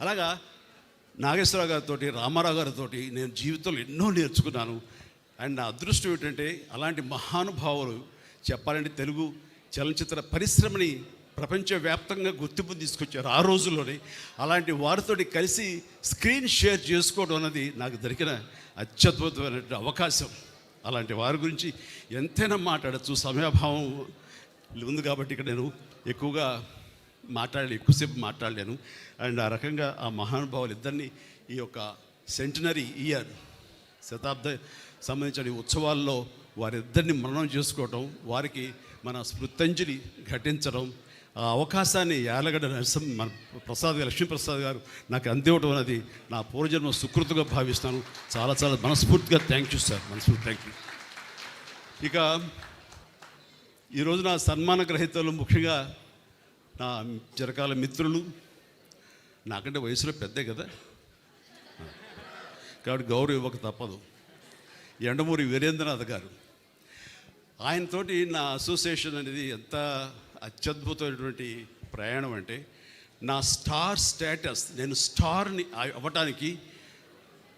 అలాగా నాగేశ్వరరావు గారితో రామారావు గారితో నేను జీవితంలో ఎన్నో నేర్చుకున్నాను. అండ్ నా అదృష్టం ఏంటంటే అలాంటి మహానుభావులు చెప్పాలంటే తెలుగు చలనచిత్ర పరిశ్రమని ప్రపంచవ్యాప్తంగా గుర్తింపు తీసుకొచ్చారు ఆ రోజుల్లోనే. అలాంటి వారితోటి కలిసి స్క్రీన్ షేర్ చేసుకోవడం అన్నది నాకు దొరికిన అత్యద్భుతమైన అవకాశం. అలాంటి వారి గురించి ఎంతైనా మాట్లాడచ్చు. సమయాభావం ఉంది కాబట్టి ఇక్కడ నేను ఎక్కువగా మాట్లాడలే ఎక్కువసేపు మాట్లాడలేను. అండ్ ఆ రకంగా ఆ మహానుభావులు ఇద్దరిని ఈ యొక్క సెంటనరీ ఇయర్ శతాబ్ద సంబంధించిన ఉత్సవాల్లో వారిద్దరిని మననం చేసుకోవటం వారికి మన స్మృతంజలి ఘటించడం ఆ అవకాశాన్ని యాలగడ్డ నరసింహ మన ప్రసాద్ గారు లక్ష్మీప్రసాద్ గారు నాకు అందివ్వడం అనేది నా పూర్వజన్మ సుకృతిగా భావిస్తాను చాలా చాలా మనస్ఫూర్తిగా థ్యాంక్ యూ సార్ మనస్ఫూర్తి థ్యాంక్ యూ ఇక ఈ రోజున సన్మాన గ్రహీతలు ముఖ్యంగా నా చిరకాల మిత్రులు. నాకంటే వయసులో పెద్దే కదా. కాబట్టి గౌరవం ఇవ్వక తప్పదు. ఎండమూరి వీరేంద్రనాథ్ గారు. ఆయనతోటి నా అసోసియేషన్ అనేది ఎంత అత్యద్భుతమైనటువంటి ప్రయాణం అంటే నా స్టార్ స్టేటస్ నేను స్టార్ని అవ్వటానికి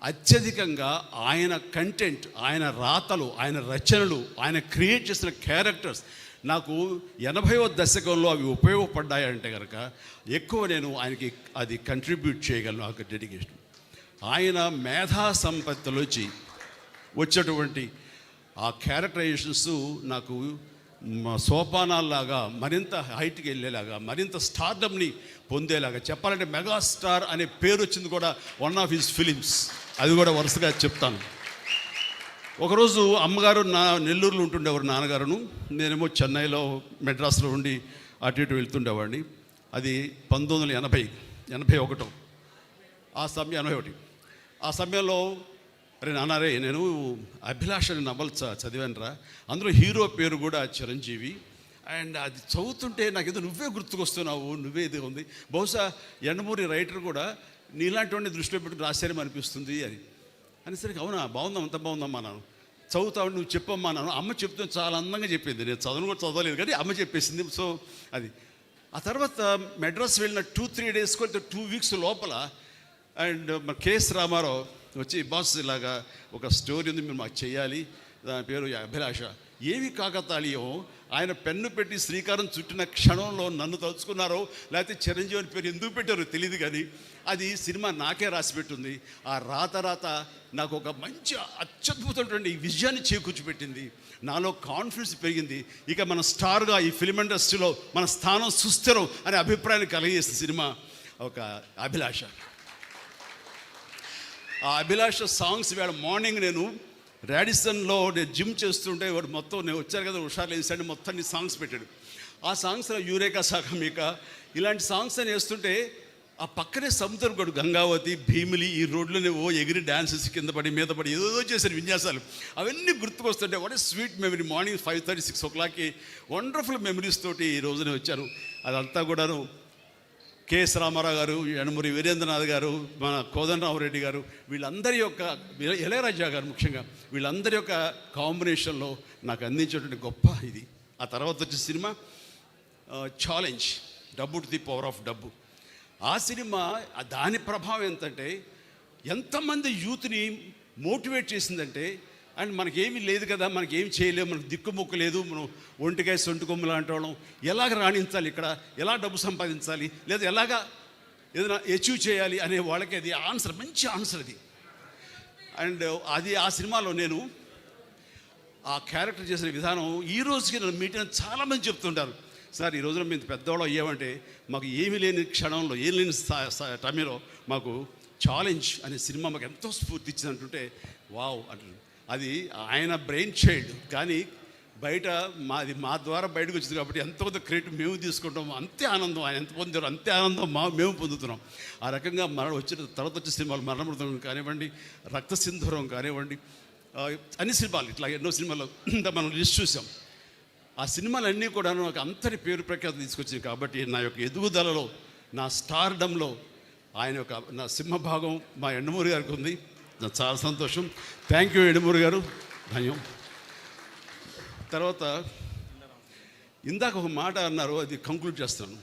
అత్యధికంగా ఆయన కంటెంట్ ఆయన రాతలు ఆయన రచనలు ఆయన క్రియేట్ చేసిన క్యారెక్టర్స్ నాకు ఎనభైవ దశకంలో అవి ఉపయోగపడ్డాయంటే కనుక ఎక్కువ నేను ఆయనకి అది కంట్రిబ్యూట్ చేయగలను. ఆ డెడికేషన్ ఆయన మేధా సంపత్తిలోంచి వచ్చేటువంటి ఆ క్యారెక్టరైజేషన్స్ నాకు సోపానాల్లాగా మరింత హైట్కి వెళ్ళేలాగా మరింత స్టార్డమ్ని పొందేలాగా చెప్పాలంటే మెగాస్టార్ అనే పేరు వచ్చింది కూడా వన్ ఆఫ్ హిస్ ఫిలిమ్స్ అది కూడా వరుసగా చెప్తాను. ఒకరోజు అమ్మగారు నా నెల్లూరులో ఉంటుండేవారు నాన్నగారును. నేనేమో చెన్నైలో మెడ్రాస్లో ఉండి అటు ఇటు వెళ్తుండేవాడిని. అది పంతొమ్మిది వందల ఎనభై ఎనభై ఒకటో. ఆ సమయం ఎనభై ఒకటి. ఆ సమయంలో అరే నాన్నారే నేను అభిలాష అనే నవల చదివాను రా. అందులో హీరో పేరు కూడా చిరంజీవి. అండ్ అది చదువుతుంటే నాకు ఏదో నువ్వే గుర్తుకొస్తున్నావు నువ్వే ఇది ఉంది. బహుశా ఎండమూరి రైటర్ కూడా నీలాంటి వాడిని దృష్టిలో పెట్టుకుని రాశారేమో అనిపిస్తుంది అని. అనేసరికి అవునా బాగుందాం అంత బాగుందమ్మా నాను చదువుతావు నువ్వు చెప్పమ్మా నన్ను. అమ్మ చెప్తే చాలా అందంగా చెప్పింది. నేను చదువును కూడా చదవలేదు కానీ అమ్మ చెప్పేసింది. సో అది. ఆ తర్వాత మెడ్రాస్ వెళ్ళిన టూ త్రీ డేస్ కొంత టూ వీక్స్ లోపల అండ్ మన కేఎస్ రామారావు వచ్చి బాస్ ఇలాగా ఒక స్టోరీ ఉంది మీరు మాకు చేయాలి దాని పేరు అభిలాష. ఏవి కాకతాళీయం ఆయన పెన్ను పెట్టి శ్రీకారం చుట్టిన క్షణంలో నన్ను తలుచుకున్నారో లేకపోతే చిరంజీవి అని పేరు ఎందుకు పెట్టారో తెలియదు కానీ అది సినిమా నాకే రాసి పెట్టుంది. ఆ రాత రాత నాకు ఒక మంచి అత్యద్భుతమైనటువంటి విజయాన్ని చేకూర్చిపెట్టింది. నాలో కాన్ఫిడెన్స్ పెరిగింది. ఇక మన స్టార్గా ఈ ఫిలిం ఇండస్ట్రీలో మన స్థానం సుస్థిరం అనే అభిప్రాయాన్ని కలిగేసిన సినిమా ఒక అభిలాష. ఆ అభిలాష సాంగ్స్ వేళ మార్నింగ్ నేను రాడిసన్లో నేను జిమ్ చేస్తుంటే వాడు మొత్తం నేను వచ్చారు కదా హుషారు వేసాడు మొత్తం నీ సాంగ్స్ పెట్టాడు. ఆ సాంగ్స్లో యూరేకా సాగమిక ఇలాంటి సాంగ్స్ అని వేస్తుంటే ఆ పక్కనే సముద్రం గడు గంగావతి భీమిలి ఈ రోడ్లోనే ఓ ఎగిరి డ్యాన్సెస్ కింద పడి మీద పడి ఏదో చేశారు విన్యాసాలు. అవన్నీ గుర్తుకొస్తుంటే what sweet memory morning five thirty six o క్లాక్కి వండర్ఫుల్ మెమరీస్ తోటి ఈ రోజునే వచ్చాను. అదంతా కూడాను కెఎస్ రామారావు గారు యనమూరి వీరేంద్రనాథ్ గారు మన కోదండరామరెడ్డి గారు వీళ్ళందరి యొక్క ఇళయరాజా గారు ముఖ్యంగా వీళ్ళందరి యొక్క కాంబినేషన్లో నాకు అందించేటువంటి గొప్ప ఇది. ఆ తర్వాత వచ్చే సినిమా ఛాలెంజ్ డబ్బు టు ది పవర్ ఆఫ్ డబ్బు. ఆ సినిమా దాని ప్రభావం ఎంతంటే ఎంతమంది యూత్ని మోటివేట్ చేసిందంటే అండ్ మనకేమీ లేదు కదా మనకేం చేయలేము మనకు దిక్కుముక్కు లేదు మనం ఒంటికాయ సొంటి కొమ్ము లాంటి వాళ్ళం. ఎలాగ రాణించాలి ఇక్కడ? ఎలా డబ్బు సంపాదించాలి? లేదా ఎలాగా ఏదైనా అచీవ్ చేయాలి అనే వాళ్ళకి అది ఆన్సర్ మంచి ఆన్సర్ అది. అండ్ అది ఆ సినిమాలో నేను ఆ క్యారెక్టర్ చేసిన విధానం ఈ రోజుకి నన్ను మీటింగ్ చాలామంది చెప్తుంటారు. సార్ ఈ రోజున మేము పెద్దవాళ్ళు అయ్యామంటే మాకు ఏమీ లేని క్షణంలో ఏం లేని స్థా- టైంలో మాకు ఛాలెంజ్ అనే సినిమా మాకు ఎంతో స్ఫూర్తి ఇచ్చింది అంటుంటే వావ్ అంటున్నాను అది ఆయన బ్రెయిన్ చైల్డ్ కానీ బయట మాది మా ద్వారా బయటకు వచ్చింది కాబట్టి ఎంతో కొంత క్రెడిట్ మేము తీసుకుంటాం. అంతే ఆనందం. ఆయన ఎంత పొందారు అంతే ఆనందం మా మేము పొందుతున్నాం. ఆ రకంగా మరణ వచ్చిన తర్వాత వచ్చే సినిమాలు మరణమృతం కానివ్వండి రక్త సింధూరం కానివ్వండి అన్ని సినిమాలు ఇట్లా ఎన్నో సినిమాలు మనం లిస్ట్ చూసాం. ఆ సినిమాలన్నీ కూడా నాకు అంతటి పేరు ప్రఖ్యాతి తీసుకొచ్చింది కాబట్టి నా యొక్క ఎదుగుదలలో నా స్టార్డంలో ఆయన యొక్క నా సింహభాగం మా ఎండమూరి గారికి ఉంది. చాలా సంతోషం. థ్యాంక్ యూ ఎండమూరి గారు. ధన్యం. తర్వాత ఇందాక ఒక మాట అన్నారు అది కంక్లూడ్ చేస్తాను.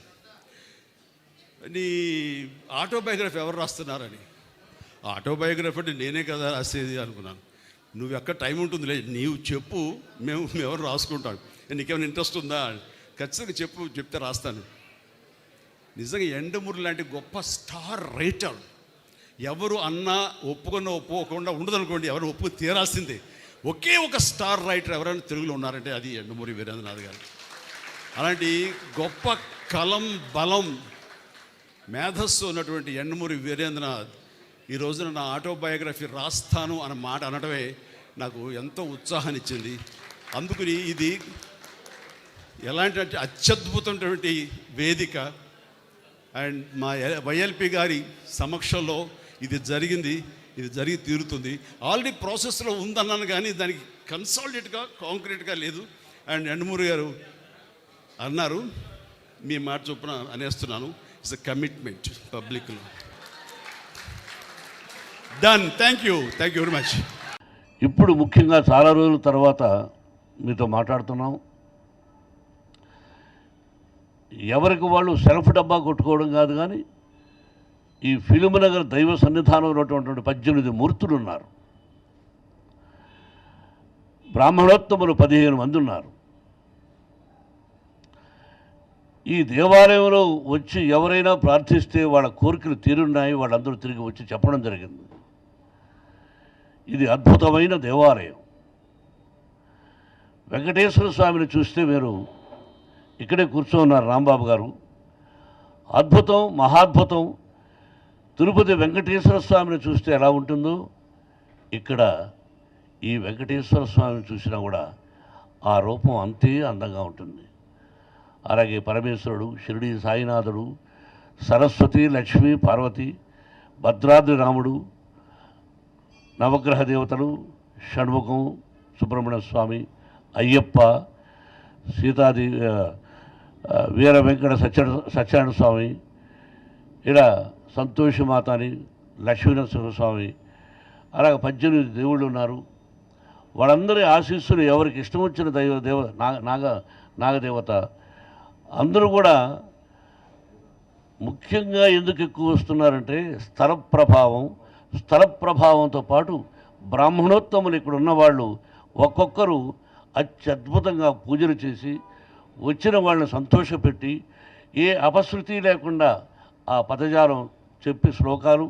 నీ ఆటోబయోగ్రఫీ ఎవరు రాస్తున్నారని. ఆటోబయోగ్రఫీ అంటే నేనే కదా రాసేది అనుకున్నాను. నువ్వు ఎక్కడ టైం ఉంటుందిలే నీవు చెప్పు మేము ఎవరు రాసుకుంటాం. నీకేమైనా ఇంట్రెస్ట్ ఉందా? ఖచ్చితంగా చెప్పు చెప్తే రాస్తాను. నిజంగా ఎండమూరు లాంటి గొప్ప స్టార్ రైటర్ ఎవరు అన్నా ఒప్పుకున్న ఒప్పుకోకుండా ఉండదనుకోండి ఎవరు ఒప్పు తీరాల్సిందే. ఒకే ఒక స్టార్ రైటర్ ఎవరైనా తెలుగులో ఉన్నారంటే అది ఎండమూరి వీరేంద్రనాథ్ గారు. అలాంటి గొప్ప కలం బలం మేధస్సు ఉన్నటువంటి ఎండమూరి వీరేంద్రనాథ్ ఈ రోజున నా ఆటోబయోగ్రఫీ రాస్తాను అన్న మాట అనడమే నాకు ఎంతో ఉత్సాహాన్ని ఇచ్చింది అందుకని ఇది ఎలాంటి అంటే అత్యద్భుతమైనటువంటి వేదిక. అండ్ మా వైఎల్పి గారి సమక్షంలో ఇది జరిగింది ఇది జరిగి తీరుతుంది. ఆల్రెడీ ప్రాసెస్లో ఉందన్నాను కానీ దానికి కన్సాలిడేట్గా కాంక్రీట్గా లేదు. అండ్ ఎండమూరి గారు అన్నారు మీ మాట చొప్పున అనేస్తున్నాను. ఇట్స్ అ కమిట్మెంట్ పబ్లిక్లో done thank you thank you very much ఇప్పుడు ముఖ్యంగా చాలా రోజుల తర్వాత మీతో మాట్లాడుతున్నాం. ఎవరికి వాళ్ళు సెల్ఫ్ డబ్బా కొట్టుకోవడం కాదు కానీ ఈ ఫిలిం నగర్ దైవ సన్నిధానం ఉన్నటువంటి పద్దెనిమిది మూర్తులు ఉన్నారు. బ్రాహ్మణోత్తములు పదిహేను మంది ఉన్నారు. ఈ దేవాలయంలో వచ్చి ఎవరైనా ప్రార్థిస్తే వాళ్ళ కోరికలు తీరున్నాయి వాళ్ళందరూ తిరిగి వచ్చి చెప్పడం జరిగింది. ఇది అద్భుతమైన దేవాలయం. వెంకటేశ్వర స్వామిని చూస్తే మీరు ఇక్కడే కూర్చోన్నారు రాంబాబు గారు. అద్భుతం మహాద్భుతం తిరుపతి వెంకటేశ్వర స్వామిని చూస్తే ఎలా ఉంటుందో ఇక్కడ ఈ వెంకటేశ్వర స్వామిని చూసినా కూడా ఆ రూపం అంతే అందంగా ఉంటుంది. అలాగే పరమేశ్వరుడు షిరిడి సాయినాథుడు సరస్వతి లక్ష్మి పార్వతి భద్రాద్రి రాముడు నవగ్రహ దేవతలు షణ్ముఖం సుబ్రహ్మణ్య స్వామి అయ్యప్ప సీతాది వీర వెంకట సత్య సత్యనారాయణ స్వామి ఇలా సంతోషమాత అని లక్ష్మీనరసింహ స్వామి అలాగే పద్దెనిమిది దేవుళ్ళు ఉన్నారు. వాళ్ళందరి ఆశీస్సులు ఎవరికి ఇష్టం వచ్చిన దైవ దేవ నాగ నాగ నాగదేవత అందరూ కూడా ముఖ్యంగా ఎందుకు ఎక్కువ వస్తున్నారంటే స్థల ప్రభావం స్థల ప్రభావంతో పాటు బ్రాహ్మణోత్తములు ఇక్కడ ఉన్నవాళ్ళు ఒక్కొక్కరు అత్యద్భుతంగా పూజలు చేసి వచ్చిన వాళ్ళని సంతోషపెట్టి ఏ అపశృతి లేకుండా ఆ పదజాలం చెప్పి శ్లోకాలు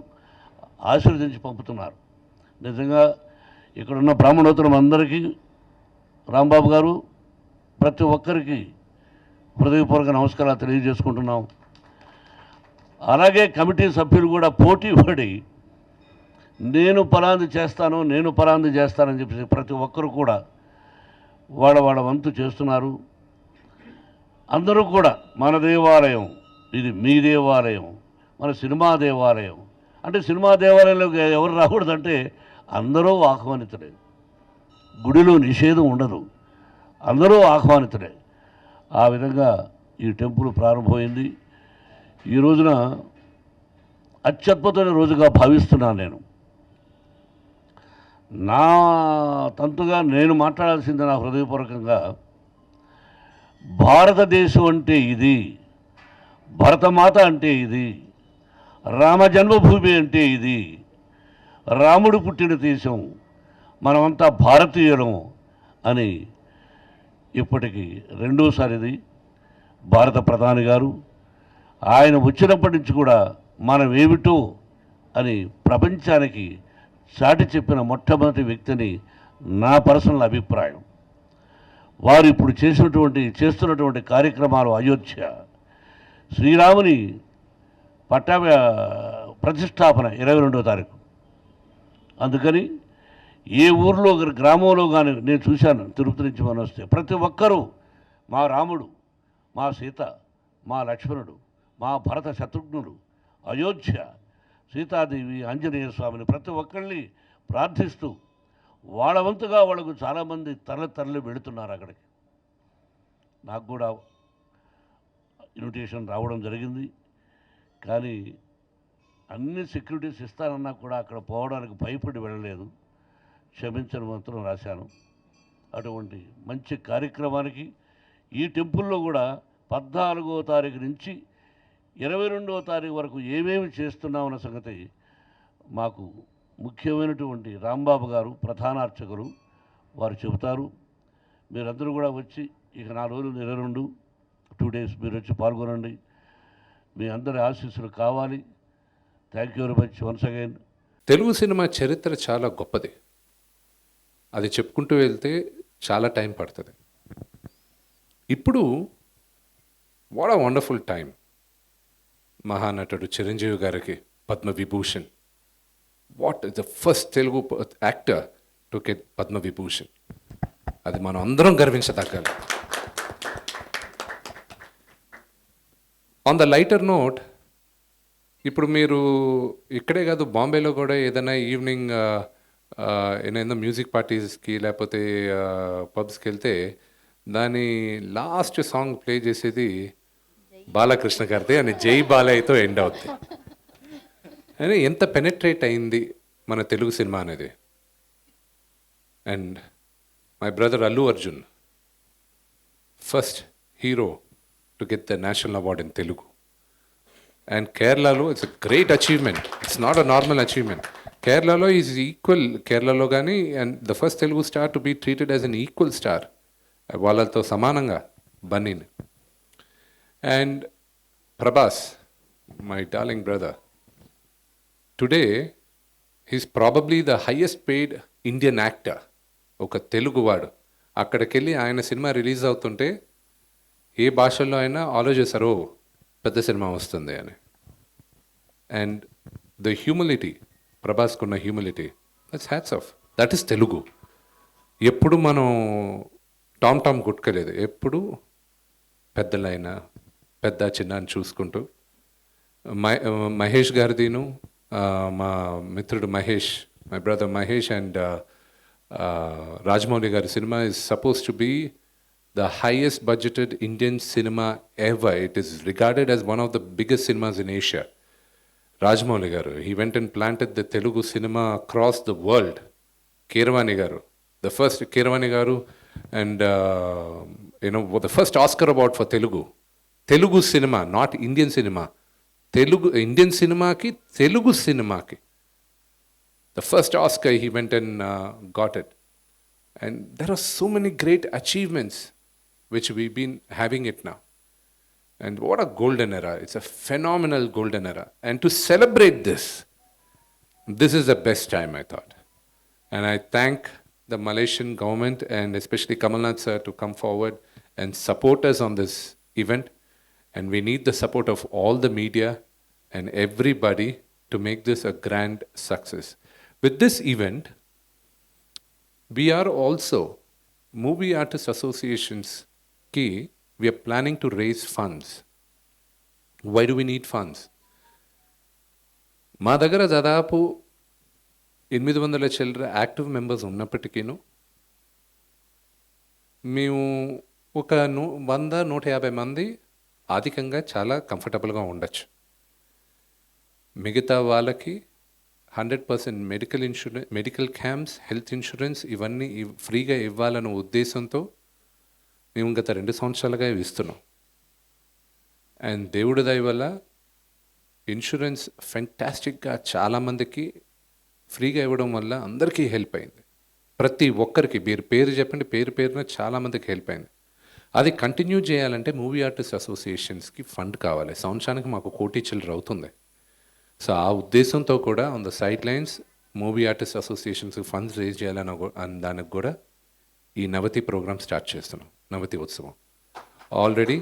ఆశీర్వదించి పంపుతున్నారు. నిజంగా ఇక్కడున్న బ్రాహ్మణోత్తరం అందరికీ రాంబాబు గారు ప్రతి ఒక్కరికి హృదయపూర్వక నమస్కారాలు తెలియజేసుకుంటున్నాం. అలాగే కమిటీ సభ్యులు కూడా పోటీ పడి నేను పలాంది చేస్తాను నేను పలాంది చేస్తానని చెప్పేసి ప్రతి ఒక్కరు కూడా వాళ్ళ వాళ్ళ వంతు చేస్తున్నారు. అందరూ కూడా మన దేవాలయం ఇది మీ దేవాలయం మన సినిమా దేవాలయం. అంటే సినిమా దేవాలయంలోకి ఎవరు రాకూడదంటే అందరూ ఆహ్వానితులే. గుడిలో నిషేధం ఉండదు. అందరూ ఆహ్వానితులే. ఆ విధంగా ఈ టెంపుల్ ప్రారంభమైంది. ఈ రోజున అత్యద్భుతమైన రోజుగా భావిస్తున్నాను నేను. నా తంతుగా నేను మాట్లాడాల్సింది నా హృదయపూర్వకంగా భారతదేశం అంటే ఇది భరతమాత అంటే ఇది రామ జన్మభూమి అంటే ఇది. రాముడు పుట్టిన దేశం. మనమంతా భారతీయులం అని ఇప్పటికి రెండోసారిది భారత ప్రధాని గారు ఆయన వచ్చినప్పటి నుంచి కూడా మనం ఏమిటో అని ప్రపంచానికి చాటి చెప్పిన మొట్టమొదటి వ్యక్తిని నా పర్సనల్ అభిప్రాయం. వారు ఇప్పుడు చేసినటువంటి చేస్తున్నటువంటి కార్యక్రమాలు అయోధ్య. శ్రీరాముని పట్టా ప్రతిష్టాపన ఇరవై రెండో తారీఖు. అందుకని ఏ ఊర్లో గ్రామంలో కానీ నేను చూశాను తిరుపతి నుంచి మనం వస్తే. ప్రతి ఒక్కరూ మా రాముడు మా సీత మా లక్ష్మణుడు మా భరత శత్రుఘ్నుడు అయోధ్య సీతాదేవి ఆంజనేయ స్వామిని ప్రతి ఒక్కరిని ప్రార్థిస్తూ వాళ్ళ వంతుగా వాళ్ళకు చాలామంది తరలి తరలి వెళుతున్నారు అక్కడికి. నాకు కూడా ఇన్విటేషన్ రావడం జరిగింది. కానీ అన్ని సెక్యూరిటీస్ ఇస్తానన్నా కూడా అక్కడ పోవడానికి భయపడి వెళ్ళలేదు. క్షమించని మాత్రం రాశాను. అటువంటి మంచి కార్యక్రమానికి ఈ టెంపుల్లో కూడా పద్నాలుగో తారీఖు నుంచి ఇరవై రెండవ తారీఖు వరకు ఏమేమి చేస్తున్నామన్న సంగతి మాకు ముఖ్యమైనటువంటి రాంబాబు గారు ప్రధాన అర్చకులు వారు చెబుతారు. మీరందరూ కూడా వచ్చి ఇక నా రోజులు ఇరవై రెండు టూ డేస్ మీరు వచ్చి పాల్గొనండి. మీ అందరి ఆశీస్సులు కావాలి. Thank you very much once again Telugu cinema చరిత్ర చాలా గొప్పది. అది చెప్పుకుంటూ వెళ్తే చాలా టైం పడుతుంది. ఇప్పుడు వాట్ అ వండర్ఫుల్ టైం మహానటుడు చిరంజీవి గారికి Padma Vibhushan. What is the first Telugu actor to get Padma Vibhushan? అది మనం అందరం గర్వించదగ్గాలి ఆన్ ద లైటర్ నోట్ ఇప్పుడు మీరు ఇక్కడే కాదు బాంబేలో కూడా ఏదైనా ఈవినింగ్ uh, uh, ఏదైనా మ్యూజిక్ పార్టీస్కి లేకపోతే uh, పబ్స్కి వెళ్తే దాని లాస్ట్ సాంగ్ ప్లే చేసేది బాలకృష్ణ గారిది అని జై బాలయ్యతో ఎండ్ అవుతుంది అని ఎంత పెనెట్రేట్ అయింది మన తెలుగు సినిమా అనేది. And my brother Allu Arjun first hero to get the national award in Telugu and కేరళలో it's a great achievement it's not a normal achievement కేరళలో ఈజ్ ఈక్వల్ కేరళలో కానీ and the first Telugu star to be treated as an equal star వాళ్ళతో సమానంగా బన్నీని. And Prabhas my darling brother today he's probably the highest paid Indian actor ఒక తెలుగువాడు అక్కడికి వెళ్ళి ఆయన సినిమా రిలీజ్ అవుతుంటే ఏ భాషల్లో అయినా ఆలోచిస్తారు పెద్ద సినిమా వస్తుంది అని. And the humility ప్రభాస్కున్న humility that's hats off that is Telugu. ఎప్పుడు మనం టామ్ టామ్ కొట్టుకోలేదు. ఎప్పుడు పెద్దలైన పెద్ద చిన్న అని చూసుకుంటూ మహే మహేష్ గారిదిను మా మిత్రుడు Mahesh my brother Mahesh and Rajamouli గారి cinema is suppose to be the highest budgeted Indian cinema ever. It is regarded as one of the biggest cinemas in Asia. Rajmouli garu, he went and planted the Telugu cinema across the world. Keravani garu, the first Keravani garu and uh, you know the first Oscar award for Telugu. Telugu cinema, not Indian cinema. Telugu Indian cinema ki Telugu cinema ki. The first Oscar he went and uh, got it. And there are so many great achievements which we've been having it now. And what a golden era. It's a phenomenal golden era. And to celebrate this, this is the best time, I thought. And I thank the Malaysian government and especially Kamal Nath sir to come forward and support us on this event. And we need the support of all the media and everybody to make this a grand success. With this event, we are also Movie artists Association's కి we are planning to to funds why do we need funds మా దగ్గర దాదాపు ఎనిమిది వందల చిల్లర active members ఉన్నప్పటికీను మేము ఒక నూ వంద నూట యాభై మంది అధికంగా చాలా కంఫర్టబుల్గా ఉండొచ్చు. మిగతా వాళ్ళకి hundred percent medical insurance medical camps health insurance ఇవన్నీ ఇవ్- ఫ్రీగా ఇవ్వాలన్న ఉద్దేశంతో మేము గత రెండు సంవత్సరాలుగా ఇవి ఇస్తున్నాం. అండ్ దేవుడి దయ వల్ల ఇన్సూరెన్స్ ఫెంటాస్టిక్గా చాలామందికి ఫ్రీగా ఇవ్వడం వల్ల అందరికీ హెల్ప్ అయింది. ప్రతి ఒక్కరికి మీరు పేరు చెప్పండి పేరు పేరున చాలామందికి హెల్ప్ అయింది. అది కంటిన్యూ చేయాలంటే మూవీ ఆర్టిస్ట్ అసోసియేషన్స్కి ఫండ్ కావాలి. సంవత్సరానికి మాకు కోటి చిల్లర అవుతుంది. సో ఆ ఉద్దేశంతో కూడా on the sidelines movie artist అసోసియేషన్స్కి funds raise చేయాలని దానికి కూడా ఈ నవతి ప్రోగ్రామ్ స్టార్ట్ చేస్తున్నాం. నవతి ఉత్సవం ఆల్రెడీ